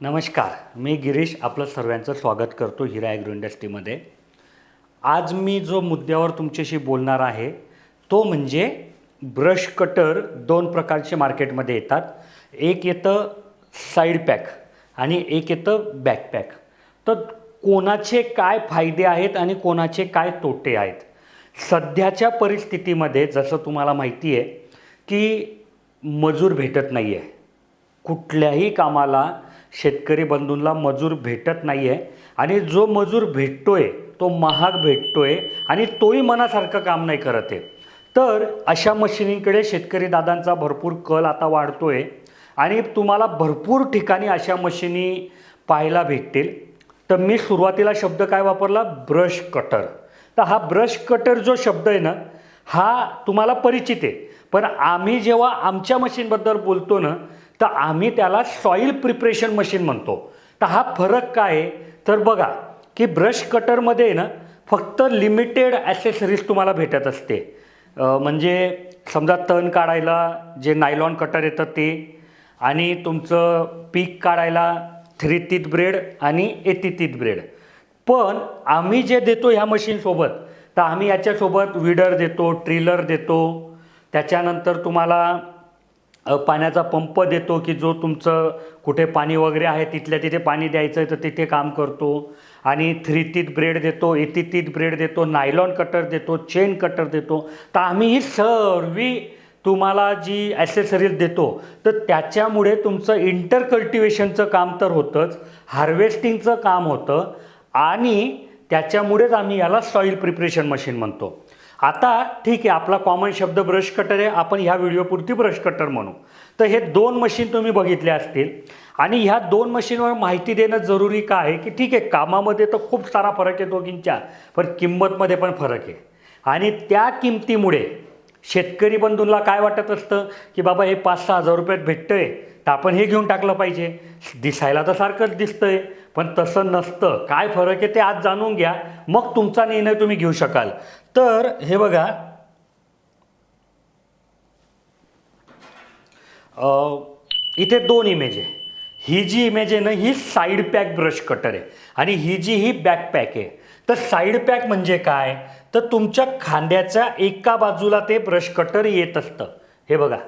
नमस्कार मी गिरीश आपलं सर्वांचं स्वागत करतो हिरा ॲग्रो इंडस्ट्रीमध्ये आज मी जो मुद्द्यावर तुमच्याशी बोलणार आहे तो म्हणजे ब्रश कटर दोन प्रकारचे मार्केटमध्ये येतात. एक येतं साईड पॅक आणि एक येतं बॅकपॅक तर कोणाचे काय फायदे आहेत आणि कोणाचे काय तोटे आहेत? सध्याच्या परिस्थितीमध्ये जसं तुम्हाला माहिती आहे की मजूर भेटत नाही आहे कुठल्याही कामाला शेतकरी बंधूंना मजूर भेटत नाही आहे आणि जो मजूर भेटतो आहे तो महाग भेटतो आहे आणि तोही मनासारखं काम नाही करत आहे. तर अशा मशिनींकडे शेतकरी दादांचा भरपूर कल आता वाढतो आहे आणि तुम्हाला भरपूर ठिकाणी अशा मशिनी पाहायला भेटतील. तर मी सुरुवातीला शब्द काय वापरला? Brush cutter. तर हा ब्रश कटर जो शब्द आहे ना हा तुम्हाला परिचित आहे. पण आम्ही जेव्हा आमच्या मशीनबद्दल बोलतो ना तर आम्ही त्याला सॉईल प्रिपरेशन मशीन म्हणतो. तर हा फरक काय आहे? तर बघा की ब्रश कटरमध्ये ना फक्त लिमिटेड ॲसेसरीज तुम्हाला भेटत असते. म्हणजे समजा तण काढायला जे नायलॉन कटर येतं ते आणि तुमचं पीक काढायला थ्री तीत ब्रेड आणि एटी तीत ब्रेड पण आम्ही जे देतो ह्या मशीनसोबत तर आम्ही याच्यासोबत विडर देतो ट्रिलर देतो. त्याच्यानंतर तुम्हाला पाण्याचा पंप देतो की जो तुमचं कुठे पाणी वगैरे आहे तिथल्या तिथे पाणी द्यायचं आहे तर तिथे काम करतो. आणि थ्री तीत ब्रेड देतो एटी तीत ब्रेड देतो नायलॉन कटर देतो चेन कटर देतो. तर आम्ही ही सर्वी तुम्हाला जी ॲसेसरीज देतो तर त्याच्यामुळे तुमचं इंटर कल्टिवेशनचं काम तर होतंच हार्वेस्टिंगचं काम होतं आणि त्याच्यामुळेच आम्ही याला सॉईल प्रिपरेशन मशीन म्हणतो. आता ठीक आहे आपला कॉमन शब्द ब्रश कटर आहे आपण ह्या व्हिडिओपुरती ब्रश कटर म्हणू. तर हे दोन मशीन तुम्ही बघितले असतील. आणि ह्या दोन मशीनवर माहिती देणं जरुरी का आहे? की ठीक आहे कामामध्ये तर खूप सारा फरक आहे दोघींच्या पण किंमतमध्ये पण फरक आहे. आणि त्या किमतीमुळे शेतकरी बंधूंना काय वाटत असतं? की बाबा हे पाच सहा हजार रुपयात भेटतं आहे तर आपण हे घेऊन टाकलं पाहिजे. दिसायला तर सारखंच दिसतं आहे पण तसं नसतं. काय फरक आहे ते आज जाणून घ्या. मग तुमचा निर्णय तुम्ही घेऊ शकाल. तर हे बघा. इथे दोन इमेज आहे. ही जी इमेज आहे ना ही साईड पॅक ब्रश कटर आहे. आणि ही जी ही बॅक पॅक आहे. तर साईड पॅक म्हणजे काय? तर तुमच्या खांद्याच्या एका बाजूला ते ब्रश कटर येत असतं. हे बघा.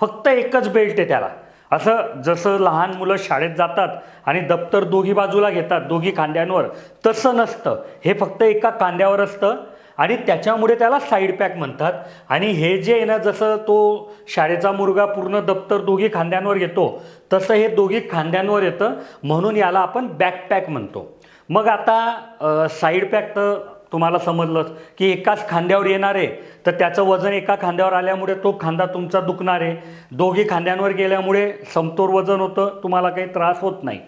फक्त एकच बेल्ट आहे त्याला. असं जसं लहान मुलं शाळेत जातात आणि दप्तर दोघी बाजूला घेतात दोघी खांद्यांवर तसं नसतं. हे फक्त एका कांद्यावर असतं आणि त्याच्यामुळे त्याला साईड पॅक म्हणतात. आणि हे जे आहे ना जसं तो शाळेचा मुलगा पूर्ण दप्तर दोघी खांद्यांवर घेतो तसं हे दोघी खांद्यांवर येतं. म्हणून याला आपण बॅकपॅक म्हणतो. मग आता साईड पॅक तर तुम्हाला समजलंच की एकाच खांद्यावर येणार आहे तर त्याचं वजन एका खांद्यावर आल्यामुळे तो खांदा तुमचा दुखणार आहे. दोघी खांद्यांवर गेल्यामुळे समतोर वजन होतं तुम्हाला काही त्रास होत नाही.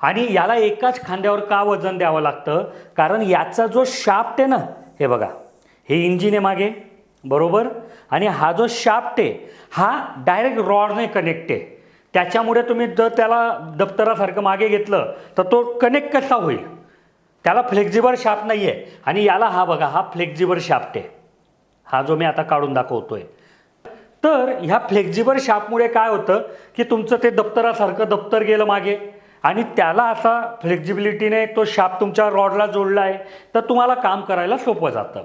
आणि याला एकाच खांद्यावर का वजन द्यावं लागतं? कारण याचा जो शाफ्ट आहे ना हे बघा हे इंजिन आहे मागे बरोबर? आणि हा जो शाफ्ट आहे हा डायरेक्ट रॉडने कनेक्ट आहे. त्याच्यामुळे तुम्ही जर त्याला दप्तरासारखं मागे घेतलं तर तो कनेक्ट कसा होईल? त्याला फ्लेक्झिबल शाफ्ट नाही आहे आणि याला हा बघा हा फ्लेक्झिबल शाफ्ट आहे. हा जो मी आता काढून दाखवतोय. तर ह्या फ्लेक्झिबल शाफ्टमुळे काय होतं की तुमचं ते दप्तरासारखं दप्तर गेलं मागे. आणि त्याला असा फ्लेक्झिबिलिटीने तो शाप तुमच्या रॉडला जोडला आहे. तर तुम्हाला काम करायला सोपं जातं.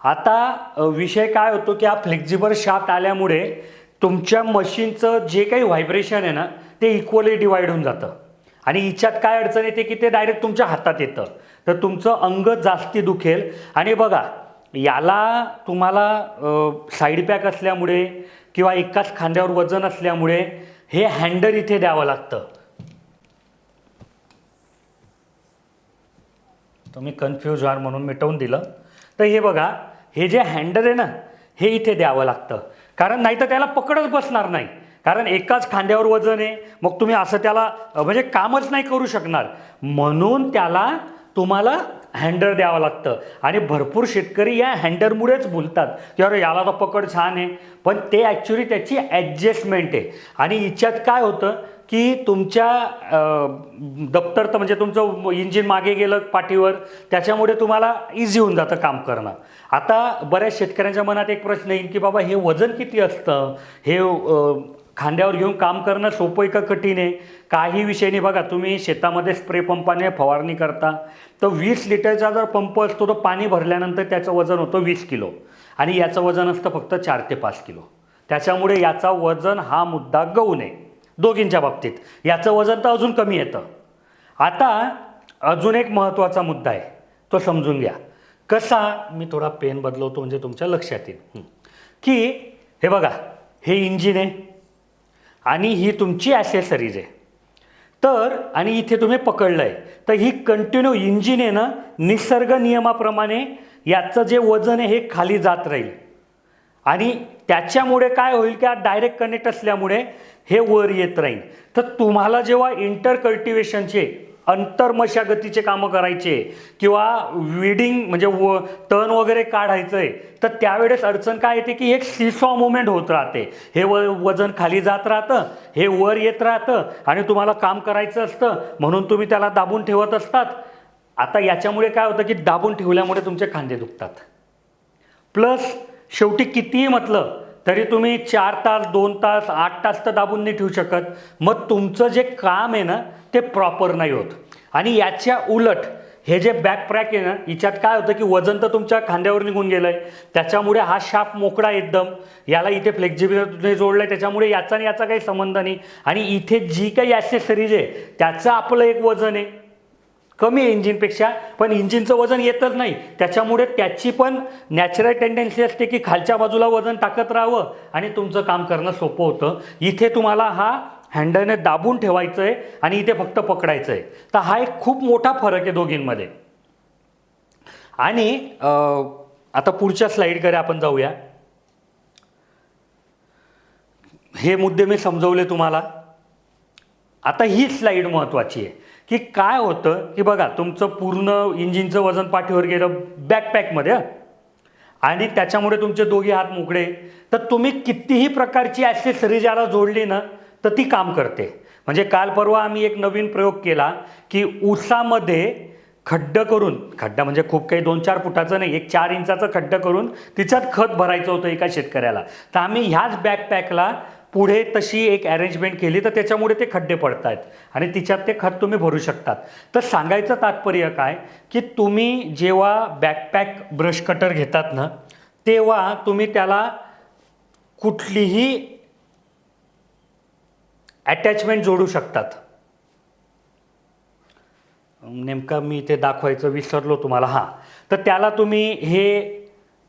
आता विषय काय होतो की हा फ्लेक्झिबल शाफ्ट आल्यामुळे तुमच्या मशीनचं जे काही व्हायब्रेशन आहे ना ते इक्वली डिवाईड होऊन जातं. आणि हिच्यात काय अडचण येते की ते डायरेक्ट तुमच्या हातात येतं. तर तुमचं अंग जास्ती दुखेल. आणि बघा याला तुम्हाला साईड पॅक असल्यामुळे किंवा एकाच खांद्यावर वजन असल्यामुळे हे हँडल इथे द्यावं लागतं. तुम्ही कन्फ्यूज व्हाल म्हणून मिटवून दिलं. तर हे बघा हे जे हँडल आहे ना हे इथे द्यावं लागतं. कारण नाही तर त्याला पकडच बसणार नाही. कारण एकाच खांद्यावर वजन आहे. मग तुम्ही असं त्याला म्हणजे कामच नाही करू शकणार. म्हणून त्याला तुम्हाला हँडर द्यावं लागतं. आणि भरपूर शेतकरी या हँडरमुळेच बोलतात की अरे याला तर पकड छान आहे. पण ते ॲक्च्युली त्याची ॲडजस्टमेंट आहे. आणि हिच्यात काय होतं की तुमच्या दप्तर तर म्हणजे तुमचं इंजिन मागे गेलं पाठीवर त्याच्यामुळे तुम्हाला इझी होऊन जातं काम करणं. आता बऱ्याच शेतकऱ्यांच्या मनात एक प्रश्न येईल की बाबा हे वजन किती असतं? हे खांद्यावर घेऊन काम करणं सोपं आहे का कठीण आहे? काही विषय नाही. बघा तुम्ही शेतामध्ये स्प्रे पंपाने फवारणी करता तर वीस लिटरचा जर पंप असतो तर पाणी भरल्यानंतर त्याचं वजन होतं वीस किलो. आणि याचं वजन असतं फक्त चार ते पाच किलो. त्याच्यामुळे याचा वजन हा मुद्दा गहू नये दोघींच्या बाबतीत. याचं वजन तर अजून कमी येतं. आता अजून एक महत्त्वाचा मुद्दा आहे तो समजून घ्या. कसा मी थोडा पेन बदलवतो म्हणजे तुमच्या लक्षात येईल. की हे बघा हे इंजिन आहे. आणि ही तुमची ॲसेसरीज आहे. तर आणि इथे तुम्ही पकडलं आहे तर ही कंटिन्यू इंजिन आहे ना निसर्ग नियमाप्रमाणे याचं जे वजन आहे हे खाली जात राहील. आणि त्याच्यामुळे काय होईल की डायरेक्ट कनेक्ट असल्यामुळे हे वर येत राहील. तर तुम्हाला जेव्हा इंटर कल्टिवेशनचे अंतर्मशागतीचे कामं करायचे किंवा विडिंग म्हणजे व तण वगैरे काढायचं आहे तर त्यावेळेस अडचण काय येते की एक सिसॉ मुवमेंट होत राहते. हे व वजन खाली जात राहतं हे वर येत राहतं आणि तुम्हाला काम करायचं असतं म्हणून तुम्ही त्याला दाबून ठेवत असतात. आता याच्यामुळे काय होतं की दाबून ठेवल्यामुळे तुमचे खांदे दुखतात. प्लस शेवटी कितीही म्हटलं तरी तुम्ही चार तास दोन तास आठ तास तर दाबून नाही ठेवू शकत. मग तुमचं जे काम आहे ना ते प्रॉपर नाही होत. आणि याच्या उलट हे जे बॅक पॅक आहे ना हिच्यात काय होतं की वजन तर तुमच्या खांद्यावर निघून गेलं आहे त्याच्यामुळे हा शाप मोकळा एकदम. याला इथे फ्लेक्झिबिलिटी जोडलं आहे त्याच्यामुळे याचा आणि याचा काही संबंध नाही. आणि इथे जी काही ॲसेसरीज आहे त्याचं आपलं एक वजन आहे. कमी आहे इंजिनपेक्षा पण इंजिनचं वजन येतच नाही. त्याच्यामुळे त्याची पण नॅचरल टेंडन्सी असते की खालच्या बाजूला वजन टाकत राहावं आणि तुमचं काम करणं सोपं होतं. इथे तुम्हाला हा हँडलने दाबून ठेवायचं आहे आणि इथे फक्त पकडायचं आहे तर हा एक खूप मोठा फरक आहे दोघींमध्ये. आणि आता पुढच्या स्लाईडकडे आपण जाऊया. हे मुद्दे मी समजवले तुम्हाला. आता ही स्लाईड महत्त्वाची आहे. की काय होतं की बघा तुमचं पूर्ण इंजिनचं वजन पाठीवर गेलं बॅकपॅकमध्ये आणि त्याच्यामुळे तुमचे दोघे हात मोकळे. तर तुम्ही कितीही प्रकारची ॲसेसरी ज्याला जोडली ना तर ती काम करते. म्हणजे काल परवा आम्ही एक नवीन प्रयोग केला की ऊसामध्ये खड्डं करून खड्डा म्हणजे खूप काही दोन चार फुटाचं नाही एक चार इंचाचं खड्ड करून तिच्यात खत भरायचं होतं एका शेतकऱ्याला. तर आम्ही ह्याच बॅकपॅकला पुढे तशी एक अरेंजमेंट केली तर त्याच्यामुळे ते खड्डे पडत आहेत आणि तिच्यात ते खत तुम्ही भरू शकतात. तर सांगायचं तात्पर्य काय? की तुम्ही जेव्हा बॅकपॅक ब्रश कटर घेतात ना तेव्हा तुम्ही त्याला कुठलीही अटॅचमेंट जोडू शकतात. नेमका मी ते दाखवायचं विसरलो तुम्हाला हां. तर त्याला तुम्ही हे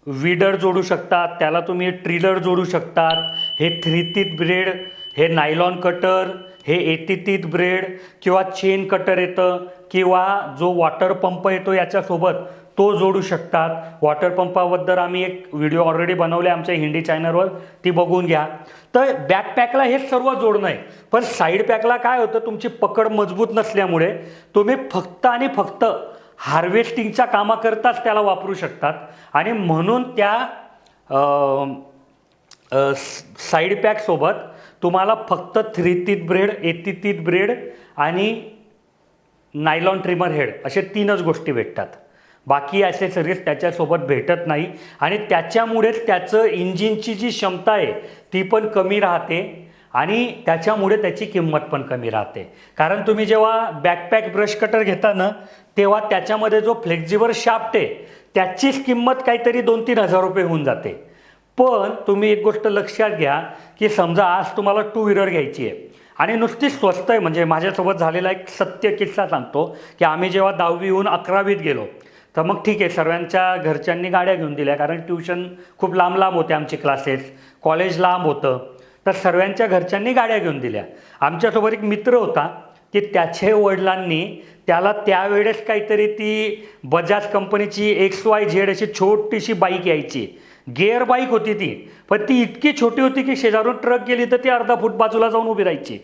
विडर जोडू शकतात त्याला तुम्ही ट्रिलर जोडू शकतात हे थ्री तीत ब्रेड हे नायलॉन कटर हे एटीतीत ब्रेड किंवा चेन कटर येतं किंवा जो वॉटर पंप येतो याच्यासोबत तो जोडू शकतात. वॉटर पंपाबद्दल आम्ही एक व्हिडिओ ऑलरेडी बनवले आमच्या हिंदी चॅनलवर ती बघून घ्या. तर बॅकपॅकला हे सर्व जोडणं आहे. पण साईड पॅकला काय होतं तुमची पकड मजबूत नसल्यामुळे तुम्ही फक्त आणि फक्त हार्वेस्टिंगच्या कामाकरताच त्याला वापरू शकतात. आणि म्हणून त्या साईड पॅकसोबत तुम्हाला फक्त three teeth blade eighty teeth blade आणि नायलॉन ट्रिमर हेड असे तीनच गोष्टी भेटतात. बाकी ॲसेसरीज त्याच्यासोबत भेटत नाही आणि त्याच्यामुळेच त्याचं इंजिनची जी क्षमता आहे ती पण कमी राहते आणि त्याच्यामुळे त्याची किंमत पण कमी राहते. कारण तुम्ही जेव्हा बॅकपॅक ब्रश कटर घेता ना तेव्हा त्याच्यामध्ये जो फ्लेक्झिबल शाफ्ट आहे त्याचीच किंमत काहीतरी दोन तीन हजार रुपये होऊन जाते. पण तुम्ही एक गोष्ट लक्षात घ्या की समजा आज तुम्हाला टू व्हीलर घ्यायची आहे. आणि नुसती स्वस्त आहे म्हणजे माझ्यासोबत झालेला एक सत्य किस्सा सांगतो की आम्ही जेव्हा दहावीहून अकरावीत गेलो तर मग ठीक आहे सर्वांच्या घरच्यांनी गाड्या घेऊन दिल्या कारण ट्युशन खूप लांब लांब होते आमचे क्लासेस कॉलेज लांब होतं. तर सर्वांच्या घरच्यांनी गाड्या घेऊन दिल्या. आमच्यासोबत एक मित्र होता की त्याच्या वडिलांनी त्याला त्यावेळेस काहीतरी ती बजाज कंपनीची एक्स वाय झेड अशी छोटीशी बाईक यायची. गेअर बाईक होती ती. पण ती इतकी छोटी होती की शेजारून ट्रक गेली तर ती अर्धा फूट बाजूला जाऊन उभी राहायची.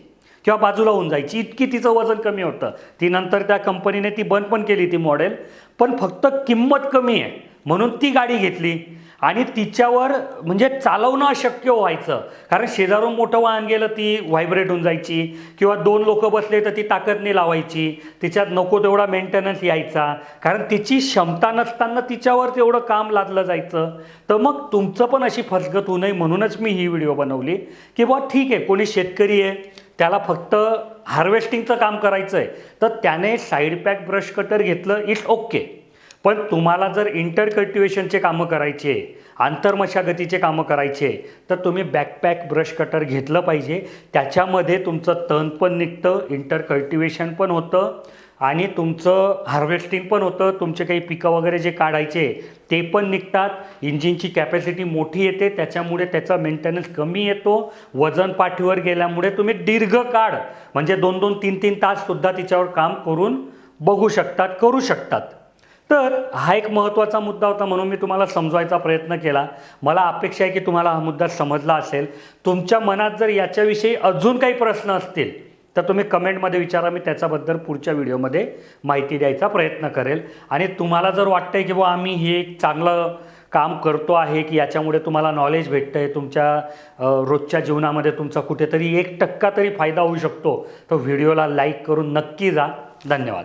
किंवा बाजूला होऊन जायची. इतकी तिचं वजन कमी होतं. ती नंतर त्या कंपनीने ती बंद पण केली ती मॉडेल. पण फक्त किंमत कमी आहे. म्हणून ती गाडी घेतली. आणि तिच्यावर म्हणजे चालवणं अशक्य व्हायचं. कारण शेजारून मोठं वाहन गेलं ती व्हायब्रेट होऊन जायची. किंवा दोन लोक बसले तर ती ताकदने लावायची. तिच्यात नको तेवढा मेंटेनन्स यायचा. कारण तिची क्षमता नसताना तिच्यावर तेवढं काम लादलं जायचं. तर मग तुमचं पण अशी फसगत होऊ नये म्हणूनच मी ही व्हिडिओ बनवली. की बा ठीक आहे कोणी शेतकरी आहे त्याला फक्त हार्वेस्टिंगचं काम करायचं आहे तर त्याने साईड पॅक ब्रश कटर घेतलं इट्स ओके पण तुम्हाला जर इंटर कल्टिवेशनचे कामं करायचे आंतरमशागतीचे कामं करायचे तर तुम्ही बॅकपॅक ब्रश कटर घेतलं पाहिजे. त्याच्यामध्ये तुमचं तण पण निघतं इंटर कल्टिवेशन पण होतं आणि तुमचं हार्वेस्टिंग पण होतं. तुमचे काही पिकं वगैरे जे काढायचे ते पण निघतात. इंजिनची कॅपॅसिटी मोठी येते त्याच्यामुळे त्याचा मेंटेनन्स कमी येतो. वजन पाठीवर गेल्यामुळे तुम्ही दीर्घकाळ म्हणजे दोन दोन तीन तीन ताससुद्धा तिच्यावर काम करून बघू शकतात करू शकतात. तर हा एक महत्त्वाचा मुद्दा होता म्हणून मी तुम्हाला समजवायचा प्रयत्न केला. मला अपेक्षा आहे की तुम्हाला हा मुद्दा समजला असेल. तुमच्या मनात जर याच्याविषयी अजून काही प्रश्न असतील तर तुम्ही कमेंटमध्ये विचारा. मी त्याच्याबद्दल पुढच्या व्हिडिओमध्ये माहिती द्यायचा प्रयत्न करेल. आणि तुम्हाला जर वाटतं आहे की बुवा आम्ही हे एक चांगलं काम करतो आहे की याच्यामुळे तुम्हाला नॉलेज भेटतं आहे तुमच्या रोजच्या जीवनामध्ये तुमचा कुठेतरी एक टक्का तरी फायदा होऊ शकतो तर व्हिडिओला लाईक करून नक्की जा. धन्यवाद.